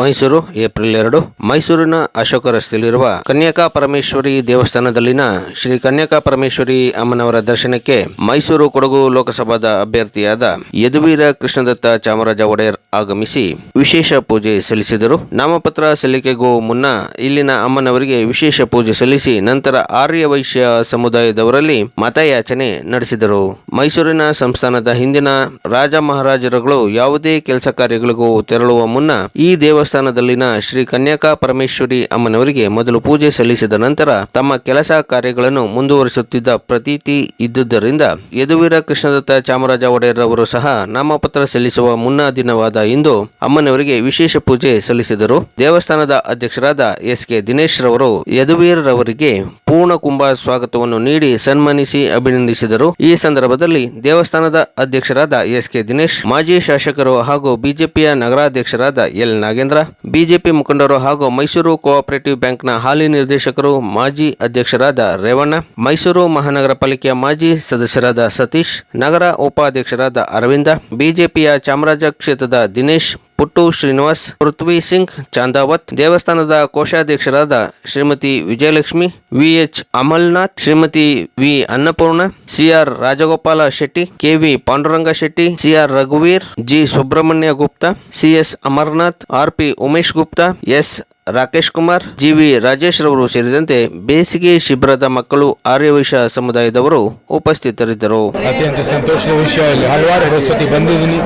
Mysuru, April ಎರಡು. ಮೈಸೂರಿನ ಅಶೋಕ ರಸ್ತೆಯಲ್ಲಿರುವ ಕನ್ಯಾಕಾ ಪರಮೇಶ್ವರಿ ದೇವಸ್ಥಾನದಲ್ಲಿನ ಶ್ರೀ ಕನ್ಯಾಕಾ ಪರಮೇಶ್ವರಿ ಅಮ್ಮನವರ ದರ್ಶನಕ್ಕೆ ಮೈಸೂರು ಕೊಡಗು ಲೋಕಸಭಾದ ಅಭ್ಯರ್ಥಿಯಾದ ಯದುವೀರ ಕೃಷ್ಣದತ್ತ ಚಾಮರಾಜ ಒಡೆಯರ್ ಆಗಮಿಸಿ ವಿಶೇಷ ಪೂಜೆ ಸಲ್ಲಿಸಿದರು. ನಾಮಪತ್ರ ಸಲ್ಲಿಕೆಗೂ ಮುನ್ನ ಇಲ್ಲಿನ ಅಮ್ಮನವರಿಗೆ ವಿಶೇಷ ಪೂಜೆ ಸಲ್ಲಿಸಿ ನಂತರ ಆರ್ಯ ವೈಶ್ಯ ಸಮುದಾಯದವರಲ್ಲಿ ಮತಯಾಚನೆ ನಡೆಸಿದರು. ಮೈಸೂರಿನ ಸಂಸ್ಥಾನದ ಹಿಂದಿನ ರಾಜ ಮಹಾರಾಜರುಗಳು ಯಾವುದೇ ಕೆಲಸ ಕಾರ್ಯಗಳಿಗೂ ತೆರಳುವ ಮುನ್ನ ಈ ದೇವಸ್ಥಾನದಲ್ಲಿನ ಶ್ರೀ ಕನ್ಯಾಕಾ ಪರಮೇಶ್ವರಿ ಅಮ್ಮನವರಿಗೆ ಮೊದಲು ಪೂಜೆ ಸಲ್ಲಿಸಿದ ನಂತರ ತಮ್ಮ ಕೆಲಸ ಕಾರ್ಯಗಳನ್ನು ಮುಂದುವರಿಸುತ್ತಿದ್ದ ಪ್ರತೀತಿ ಇದ್ದುದರಿಂದ ಯದುವೀರ ಕೃಷ್ಣದತ್ತ ಚಾಮರಾಜ ಒಡೆಯರ್ ಅವರು ಸಹ ನಾಮಪತ್ರ ಸಲ್ಲಿಸುವ ಮುನ್ನಾ ದಿನವಾದ ಇಂದು ಅಮ್ಮನವರಿಗೆ ವಿಶೇಷ ಪೂಜೆ ಸಲ್ಲಿಸಿದರು. ದೇವಸ್ಥಾನದ ಅಧ್ಯಕ್ಷರಾದ ಎಸ್ ಕೆ ದಿನೇಶ್ ರವರು ಯದುವೀರರವರಿಗೆ ಪೂರ್ಣ ಕುಂಭ ಸ್ವಾಗತವನ್ನು ನೀಡಿ ಸನ್ಮಾನಿಸಿ ಅಭಿನಂದಿಸಿದರು. ಈ ಸಂದರ್ಭದಲ್ಲಿ ದೇವಸ್ಥಾನದ ಅಧ್ಯಕ್ಷರಾದ ಎಸ್ ಕೆ ದಿನೇಶ್, ಮಾಜಿ ಶಾಸಕರು ಹಾಗೂ ಬಿಜೆಪಿಯ ನಗರಾಧ್ಯಕ್ಷರಾದ ಎಲ್ ನಾಗೇಂದ್ರ, ಬಿಜೆಪಿ ಮುಖಂಡರು ಹಾಗೂ ಮೈಸೂರು ಕೋಆಪರೇಟಿವ್ ಬ್ಯಾಂಕ್ನ ಹಾಲಿ ನಿರ್ದೇಶಕರು, ಮಾಜಿ ಅಧ್ಯಕ್ಷರಾದ ರೇವಣ್ಣ, ಮೈಸೂರು ಮಹಾನಗರ ಪಾಲಿಕೆಯ ಮಾಜಿ ಸದಸ್ಯರಾದ ಸತೀಶ್, ನಗರ ಉಪಾಧ್ಯಕ್ಷರಾದ ಅರವಿಂದ, ಬಿಜೆಪಿಯ ಚಾಮರಾಜ ಕ್ಷೇತ್ರದ ದಿನೇಶ್ ಪುಟ್ಟು ಶ್ರೀನಿವಾಸ್, ಪೃಥ್ವಿ ಸಿಂಗ್, ಚಾಂದಾವತ್, ದೇವಸ್ಥಾನದ ಕೋಶಾಧ್ಯಕ್ಷರಾದ Shrimati Vijayalakshmi V H Amalnath, Shrimati V Annapurna C R Rajagopala Shetty K V Panduranga Shetty C R ರಘುವೀರ್, G Subrahmanya Gupta C S Amarnath R P Umesh Gupta, S Rakesh Kumar G V Rajesh ರವರು ಸೇರಿದಂತೆ ಬೇಸಿಗೆ ಶಿಬಿರದ ಮಕ್ಕಳು ಆರ್ಯವೈಶ್ಯ ಸಮುದಾಯದವರು ಉಪಸ್ಥಿತರಿದ್ದರು. ಅತ್ಯಂತ ಸಂತೋಷದ ವಿಷಯ ಹಲವಾರು ಸತಿ ಬಂದಿದ್ದೀನಿ.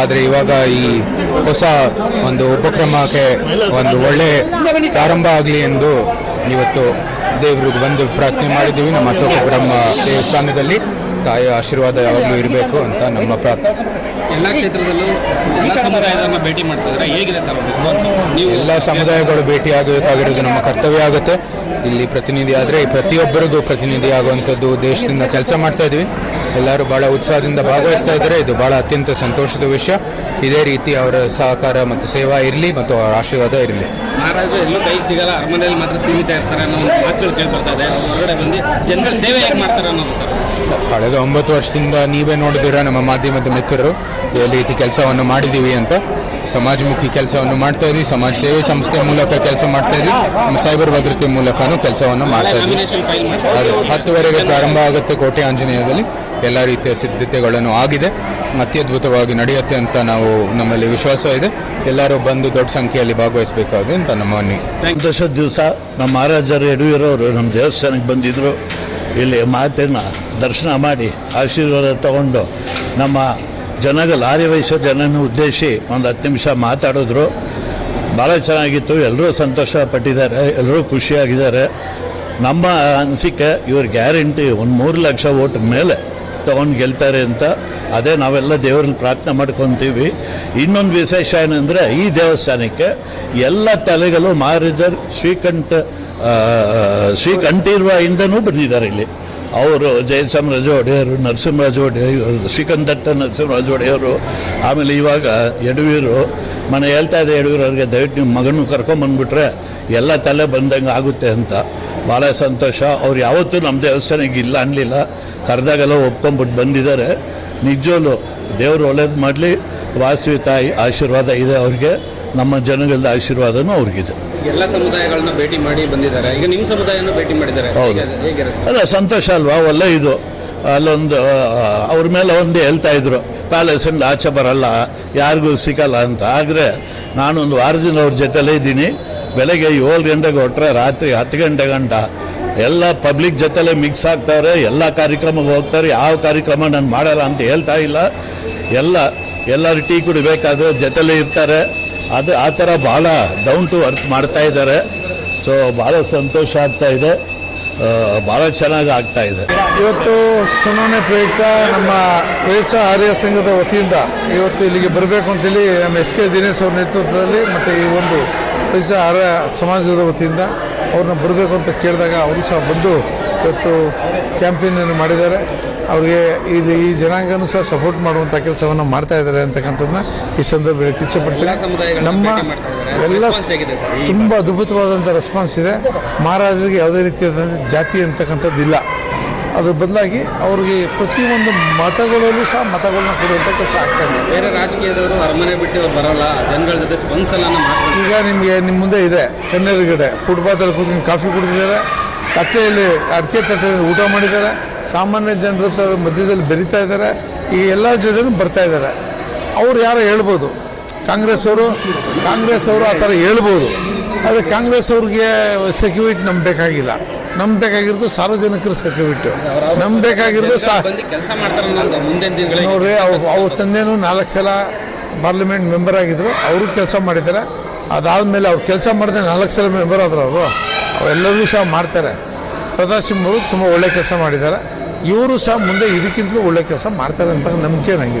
ಆದರೆ ಇವಾಗ ಈ ಹೊಸ ಒಂದು ಉಪಕ್ರಮಕ್ಕೆ ಒಂದು ಒಳ್ಳೆ ಪ್ರಾರಂಭ ಆಗಲಿ ಎಂದು ಇವತ್ತು ದೇವರಿಗೆ ಬಂದು ಪ್ರಾರ್ಥನೆ ಮಾಡಿದ್ದೀವಿ. ನಮ್ಮ ಅಶೋಕ ಬ್ರಹ್ಮ ದೇವಸ್ಥಾನದಲ್ಲಿ. ತಾಯಿಯ ಆಶೀರ್ವಾದ ಯಾವಾಗಲೂ ಇರಬೇಕು ಅಂತ ನಮ್ಮ ಪ್ರಾರ್ಥನೆ. ಎಲ್ಲ ಕ್ಷೇತ್ರದಲ್ಲೂ ಎಲ್ಲ ಸಮುದಾಯಗಳನ್ನ ಭೇಟಿ ಮಾಡ್ತಿದ್ರೆ ಹೇಗಿದೆ ಸರ್ ನೀವು ಎಲ್ಲ ಸಮುದಾಯಗಳು ಭೇಟಿಯಾಗಬೇಕಾಗಿರೋದು ನಮ್ಮ ಕರ್ತವ್ಯ ಆಗುತ್ತೆ. ಇಲ್ಲಿ ಪ್ರತಿನಿಧಿ ಆದರೆ ಪ್ರತಿಯೊಬ್ಬರಿಗೂ ಪ್ರತಿನಿಧಿ ಆಗುವಂಥದ್ದು ದೇಶದಿಂದ ಕೆಲಸ ಮಾಡ್ತಾ ಇದ್ವಿ. ಎಲ್ಲರೂ ಭಾಳ ಉತ್ಸಾಹದಿಂದ ಭಾಗವಹಿಸ್ತಾ ಇದ್ದಾರೆ. ಇದು ಬಹಳ ಅತ್ಯಂತ ಸಂತೋಷದ ವಿಷಯ. ಇದೇ ರೀತಿ ಅವರ ಸಹಕಾರ ಮತ್ತು ಸೇವಾ ಇರಲಿ ಮತ್ತು ಅವರ ಆಶೀರ್ವಾದ ಇರಲಿ. ಮಹಾರಾಜರು ಎಲ್ಲೂ ಕೈ ಸಿಗಲ್ಲ. ಅರಮನೆಯಲ್ಲಿ ಮಾತ್ರ ಸೀಮಿತ ಇರ್ತಾರೆ ಅನ್ನೋ ಮಾತುಗಳು ಕೇಳ್ಬರ್ತಾ ಇದೆ. ಹೊರಗಡೆ ಬಂದು ಜನರ ಸೇವೆ ಹೇಗೆ ಮಾಡ್ತಾರೆ ಅನ್ನೋದು ಸರ್? ಕಳೆದ ಒಂಬತ್ತು ವರ್ಷದಿಂದ ನೀವೇ ನೋಡಿದಿರ ನಮ್ಮ ಮಾಧ್ಯಮದ ಮಿತ್ರರು. ಈ ರೀತಿ ಕೆಲಸವನ್ನು ಮಾಡಿದ್ದೀವಿ ಅಂತ ಸಮಾಜಮುಖಿ ಕೆಲಸವನ್ನು ಮಾಡ್ತಾ ಇದ್ದೀವಿ ಸಮಾಜ ಸೇವೆ ಸಂಸ್ಥೆ ಮೂಲಕ ಕೆಲಸ ಮಾಡ್ತಾ ಇದ್ದೀವಿ ನಮ್ಮ ಸೈಬರ್ ಭದ್ರತೆ ಮೂಲಕನೂ ಕೆಲಸವನ್ನು ಮಾಡ್ತಾ ಇದ್ದೀವಿ ಅದು, ಹತ್ತುವರೆಗೆ ಪ್ರಾರಂಭ ಆಗುತ್ತೆ ಕೋಟೆ ಆಂಜನೇಯದಲ್ಲಿ. ಎಲ್ಲ ರೀತಿಯ ಸಿದ್ಧತೆಗಳನ್ನು ಆಗಿದೆ. ಅತ್ಯದ್ಭುತವಾಗಿ ನಡೆಯುತ್ತೆ ಅಂತ ನಾವು ನಮ್ಮಲ್ಲಿ ವಿಶ್ವಾಸ ಇದೆ. ಎಲ್ಲರೂ ಬಂದು ದೊಡ್ಡ ಸಂಖ್ಯೆಯಲ್ಲಿ ಭಾಗವಹಿಸಬೇಕಾಗಿದೆ ಅಂತ ನಮ್ಮ ಮನೆ ದಿವಸ ನಮ್ಮ ಮಹಾರಾಜರು ಯಡಿಯೂರವರು ನಮ್ಮ ದೇವಸ್ಥಾನಕ್ಕೆ ಬಂದಿದ್ದರು ಇಲ್ಲಿ ಮಾತನ್ನು ದರ್ಶನ ಮಾಡಿ ಆಶೀರ್ವಾದ ತಗೊಂಡು ನಮ್ಮ ಜನಗ ಲಾರಿ ವಹಿಸೋ ಜನನ ಉದ್ದೇಶಿ ಒಂದು ಹತ್ತು ನಿಮಿಷ ಮಾತಾಡಿದ್ರು. ಭಾಳ ಚೆನ್ನಾಗಿತ್ತು. ಎಲ್ಲರೂ ಸಂತೋಷ ಪಟ್ಟಿದ್ದಾರೆ ಎಲ್ಲರೂ ಖುಷಿಯಾಗಿದ್ದಾರೆ. ನಮ್ಮ ಅನಿಸಿಕೆ ಇವ್ರ ಗ್ಯಾರಂಟಿ ಒಂದು ಮೂರು ಲಕ್ಷ ಓಟ್ ಮೇಲೆ ತಗೊಂಡು ಗೆಲ್ತಾರೆ ಅಂತ ಅದೇ ನಾವೆಲ್ಲ ದೇವ್ರನ್ನ ಪ್ರಾರ್ಥನೆ ಮಾಡ್ಕೊತೀವಿ. ಇನ್ನೊಂದು ವಿಶೇಷ ಏನಂದರೆ ಈ ದೇವಸ್ಥಾನಕ್ಕೆ ಎಲ್ಲ ತಲೆಗಳು ಮಹಾರಾಜರ್ ಶ್ರೀಕಂಠ ಶ್ರೀಕಂಠೀರ್ವ ಇಂದನೂ ಬಂದಿದ್ದಾರೆ ಇಲ್ಲಿ. ಅವರು ಜಯಚಾಮರಾಜ ಒಡೆಯರು ನರಸಿಂಹರಾಜ ಒಡೆಯರು ಶ್ರೀಕಂಠ ದತ್ತ ನರಸಿಂಹರಾಜ ಒಡೆಯರು ಆಮೇಲೆ ಇವಾಗ ಯಡುವೀರು ಮನೆ ಹೇಳ್ತಾ ಇದೆ ಯಡುವೀರವ್ರಿಗೆ ದಯವಿಟ್ಟು ನಿಮ್ಮ ಮಗನೂ ಕರ್ಕೊಂಬಂದ್ಬಿಟ್ರೆ ಎಲ್ಲ ತಲೆ ಬಂದಂಗೆ ಆಗುತ್ತೆ ಅಂತ. ಭಾಳ ಸಂತೋಷ. ಅವ್ರು ಯಾವತ್ತೂ ನಮ್ಮ ದೇವಸ್ಥಾನಕ್ಕೆ ಇಲ್ಲ ಅನ್ನಲಿಲ್ಲ ಕರೆದಾಗೆಲ್ಲ ಒಪ್ಕೊಂಬಿಟ್ಟು ಬಂದಿದ್ದಾರೆ. ನಿಜವಲ್ಲೂ ದೇವರು ಒಳ್ಳೇದು ಮಾಡಲಿ ವಾಸವಿ ತಾಯಿ ಆಶೀರ್ವಾದ ಇದೆ ಅವ್ರಿಗೆ ನಮ್ಮ ಜನಗಳದ ಆಶೀರ್ವಾದನೂ ಅವ್ರಿಗಿದೆ. ಎಲ್ಲ ಸಮುದಾಯಗಳನ್ನ ಭೇಟಿ ಮಾಡಿ ಬಂದಿದ್ದಾರೆ. ಈಗ ನಿಮ್ಮ ಸಮುದಾಯನ ಭೇಟಿ ಮಾಡಿದ್ದಾರೆ. ಹೌದು. ಅಲ್ಲ ಸಂತೋಷ ಅಲ್ವಾ? ಒಳ್ಳೆ ಇದು. ಅಲ್ಲೊಂದು ಅವ್ರ ಮೇಲೆ ಒಂದು ಹೇಳ್ತಾ ಇದ್ರು. ಪ್ಯಾಲೇಸಿಂದ ಆಚೆ ಬರಲ್ಲ ಯಾರಿಗೂ ಸಿಗಲ್ಲ ಅಂತ. ಆದರೆ ನಾನೊಂದು ವಾರದಿಂದ ಅವ್ರ ಜೊತೆಲೇ ಇದ್ದೀನಿ. ಬೆಳಗ್ಗೆ ಏಳು ಗಂಟೆಗೆ ಹೊಟ್ಟರೆ ರಾತ್ರಿ ಹತ್ತು ಗಂಟೆ ಗಂಟ ಎಲ್ಲ ಪಬ್ಲಿಕ್ ಜೊತೆಲೇ ಮಿಕ್ಸ್ ಆಗ್ತಾರೆ ಎಲ್ಲ ಕಾರ್ಯಕ್ರಮಕ್ಕೆ ಹೋಗ್ತಾರೆ, ಯಾವ ಕಾರ್ಯಕ್ರಮ ನಾನು ಮಾಡಲ್ಲ ಅಂತ ಹೇಳ್ತಾ ಇಲ್ಲ. ಎಲ್ಲ, ಎಲ್ಲರೂ ಟೀ ಕುಡಿಬೇಕಾದ್ರೆ ಜೊತೆಲೇ ಇರ್ತಾರೆ. ಅದು ಆ ಥರ ಭಾಳ ಡೌನ್ ಟು ಅರ್ತ್ ಮಾಡ್ತಾ ಇದ್ದಾರೆ. ಸೊ ಭಾಳ ಸಂತೋಷ ಆಗ್ತಾ ಇದೆ. ಭಾಳ ಚೆನ್ನಾಗಿ ಆಗ್ತಾ ಇದೆ. ಇವತ್ತು ಚುನಾವಣೆ ಪ್ರಯುಕ್ತ ನಮ್ಮ ವಯಸ್ಸ ಆರ್ಯ ಸಂಘದ ವತಿಯಿಂದ ಇವತ್ತು ಇಲ್ಲಿಗೆ ಬರಬೇಕು ಅಂತೇಳಿ ನಮ್ಮ ಎಸ್ ಕೆ ದಿನೇಶ್ ಅವ್ರ ನೇತೃತ್ವದಲ್ಲಿ ಮತ್ತು ಈ ಒಂದು ವಯಸ್ಸ ಆರ್ಯ ಸಮಾಜದ ವತಿಯಿಂದ ಅವ್ರನ್ನ ಬರಬೇಕು ಅಂತ ಕೇಳಿದಾಗ ಅವರು ಸಹ ಬಂದು ಇವತ್ತು ಕ್ಯಾಂಪೇನನ್ನು ಮಾಡಿದ್ದಾರೆ. ಅವರಿಗೆ ಇಲ್ಲಿ ಈ ಜನಾಂಗನೂ ಸಹ ಸಪೋರ್ಟ್ ಮಾಡುವಂಥ ಕೆಲಸವನ್ನು ಮಾಡ್ತಾ ಇದ್ದಾರೆ ಅಂತಕ್ಕಂಥದ್ದನ್ನ ಈ ಸಂದರ್ಭದಲ್ಲಿ ಇಚ್ಛೆಪಡ್ತೀನಿ. ನಮ್ಮ. ಎಲ್ಲ ತುಂಬ ಅದ್ಭುತವಾದಂಥ ರೆಸ್ಪಾನ್ಸ್ ಇದೆ. ಮಹಾರಾಜರಿಗೆ ಯಾವುದೇ ರೀತಿಯಾದಂಥ ಜಾತಿ ಅಂತಕ್ಕಂಥದ್ದಿಲ್ಲ. ಅದ್ರ ಬದಲಾಗಿ ಅವ್ರಿಗೆ ಪ್ರತಿಯೊಂದು ಮತಗಳಲ್ಲೂ ಸಹ ಮತಗಳನ್ನ ಕೊಡುವಂಥ ಕೆಲಸ ಆಗ್ತಾ ಇದೆ. ಬೇರೆ ರಾಜಕೀಯದವರು ಅರಮನೆ ಬಿಟ್ಟು ಅವ್ರು ಬರೋಲ್ಲ ಜನಗಳ ಜೊತೆ ಸ್ಪಂದಿಸಲ್ಲ ಈಗ ನಿಮಗೆ ನಿಮ್ಮ ಮುಂದೆ ಇದೆ ಕನ್ನಡಿಗಡೆ ಫುಟ್ಪಾತಲ್ಲಿ ಕೂತ್ಕೊಂಡು ಕಾಫಿ ಕುಡಿದಿದ್ದಾರೆ ತಟ್ಟೆಯಲ್ಲಿ ಅಡಿಕೆ ತಟ್ಟೆಯಲ್ಲಿ ಊಟ ಮಾಡಿದ್ದಾರೆ ಸಾಮಾನ್ಯ ಜನರ ಮಧ್ಯದಲ್ಲಿ ಬೆರಿತಾ ಇದ್ದಾರೆ ಈ ಎಲ್ಲ ಜೊತೆನೂ ಬರ್ತಾ ಇದ್ದಾರೆ. ಅವ್ರು ಯಾರು ಹೇಳ್ಬೋದು ಕಾಂಗ್ರೆಸ್ ಅವರು ಕಾಂಗ್ರೆಸ್ ಅವರು ಆ ಥರ ಹೇಳ್ಬೋದು. ಆದರೆ ಕಾಂಗ್ರೆಸ್ ಅವ್ರಿಗೆ ಸೆಕ್ಯೂರಿಟಿ ನಮ್ಗೆ ಬೇಕಾಗಿಲ್ಲ. ನಮ್ಗೆ ಬೇಕಾಗಿರೋದು ಸಾರ್ವಜನಿಕರ ಸೆಕ್ಯೂರಿಟಿ ನಮ್ಗೆ ಬೇಕಾಗಿರೋದು ಸಾ ಕೆಲಸ ಮಾಡ್ತಾರೆ ನೋಡ್ರಿ ಅವ್ ಅವ್ರ ತಂದೆನೂ ನಾಲ್ಕು ಸಲ ಪಾರ್ಲಿಮೆಂಟ್ ಮೆಂಬರ್ ಆಗಿದ್ರು. ಅವರು ಕೆಲಸ ಮಾಡಿದ್ದಾರೆ ಅದಾದಮೇಲೆ ಅವ್ರು ಕೆಲಸ ಮಾಡಿದ್ರೆ ನಾಲ್ಕು ಸಲ ಮೆಂಬರ್ ಆದ್ರು ಅವರು. ಅವೆಲ್ಲರೂ ಸಹ ಮಾಡ್ತಾರೆ. ಪ್ರತಾಪ್ ಸಿಂಹ ಅವರು ತುಂಬ ಒಳ್ಳೆ ಕೆಲಸ ಮಾಡಿದ್ದಾರೆ ಇವರು ಸಹ ಮುಂದೆ ಇದಕ್ಕಿಂತಲೂ ಒಳ್ಳೆ ಕೆಲಸ ಮಾಡ್ತಾರೆ ಅಂತ ನಂಬಿಕೆ ನನಗೆ